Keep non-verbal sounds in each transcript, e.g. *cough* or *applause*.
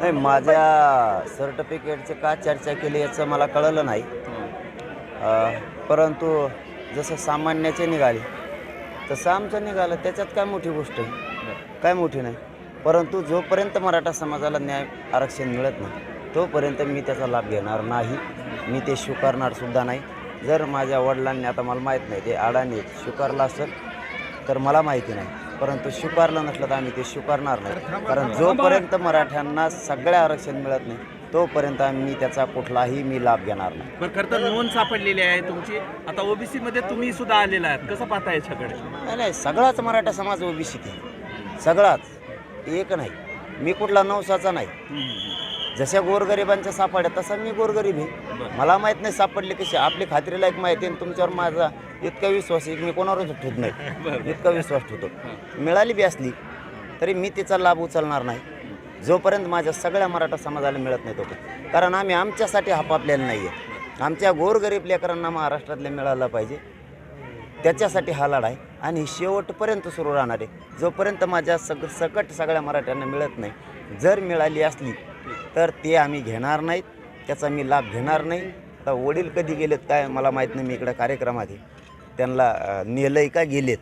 नाही माझ्या सर्टिफिकेटचे का चर्चा केली याचं मला कळलं नाही. अ, परंतु जसं सामान्याचे निघाले तसं आमचं निघालं त्याच्यात काय मोठी गोष्ट आहे? काय मोठी नाही. परंतु जोपर्यंत मराठा समाजाला न्याय आरक्षण मिळत नाही तोपर्यंत मी त्याचा लाभ घेणार नाही. मी ते स्वीकारणार सुद्धा नाही. जर माझ्या वडिलांनी आता मला माहीत नाही ते अडाणी स्वीकारलं असेल तर मला माहिती नाही. परंतु स्वीकारलं नसलं तर आम्ही ते स्वीकारणार नाही. कारण जोपर्यंत मराठ्यांना सगळ्या आरक्षण मिळत नाही तोपर्यंत आम्ही त्याचा कुठलाही मी लाभ घेणार नाही. बरं खरं तर नोंद सापडलेली आहे तुमची. आता ओबीसी मध्ये तुम्ही सुद्धा आलेला आहात. कसं पाहता याच्याकडे? नाही नाही सगळाच मराठा समाज ओबीसी आहे सगळाच. एक नाही. मी कुठला नवसाचा नाही. जशा गोरगरिबांच्या सापड्या तसा मी गोरगरीब आहे. मला माहीत नाही सापडले कशी. आपली खात्रीलायक माहिती आणि तुमच्यावर माझा इतका विश्वास आहे की मी कोणावरच ठेवत नाही. *laughs* इतका विश्वास ठेवतो. मिळाली बी असली तरी मी तिचा लाभ उचलणार नाही. जोपर्यंत माझ्या सगळ्या मराठा समाजाला मिळत नाही तोपर्यंत. कारण आम्ही आमच्यासाठी हापापलेलं नाही आहे आमच्या गोरगरीब लेकरांना महाराष्ट्रातल्या मिळालं पाहिजे. त्याच्यासाठी हा लढा आहे आणि शेवटपर्यंत सुरू राहणार आहे. जोपर्यंत माझ्या सग सकट सगळ्या मराठ्यांना मिळत नाही. जर मिळाली असली तर ते आम्ही घेणार नाहीत. त्याचा मी लाभ घेणार नाही. आता वडील कधी गेलेत काय मला माहीत नाही. मी इकडं कार्यक्रमात आहे. त्यांना नेलंय का गेलेत?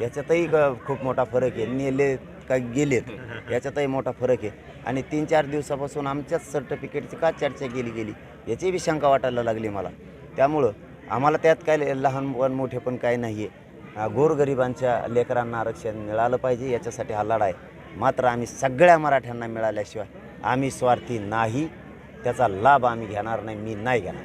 याच्यातही खूप मोठा फरक आहे. नेले का गेलेत? याच्यातही मोठा फरक आहे. आणि तीन चार दिवसापासून आमच्याच सर्टिफिकेटची का चर्चा केली गेली? याची बी शंका वाटायला लागली मला. त्यामुळं आम्हाला त्यात काय लहान पण मोठे पण काय नाही आहे गोरगरिबांच्या लेकरांना आरक्षण मिळालं पाहिजे याच्यासाठी हा लढा आहे. मात्र आम्ही सगळ्या मराठ्यांना मिळाल्याशिवाय आम्ही स्वार्थी नाही. त्याचा लाभ आम्ही घेणार नाही मी नाही घेणार.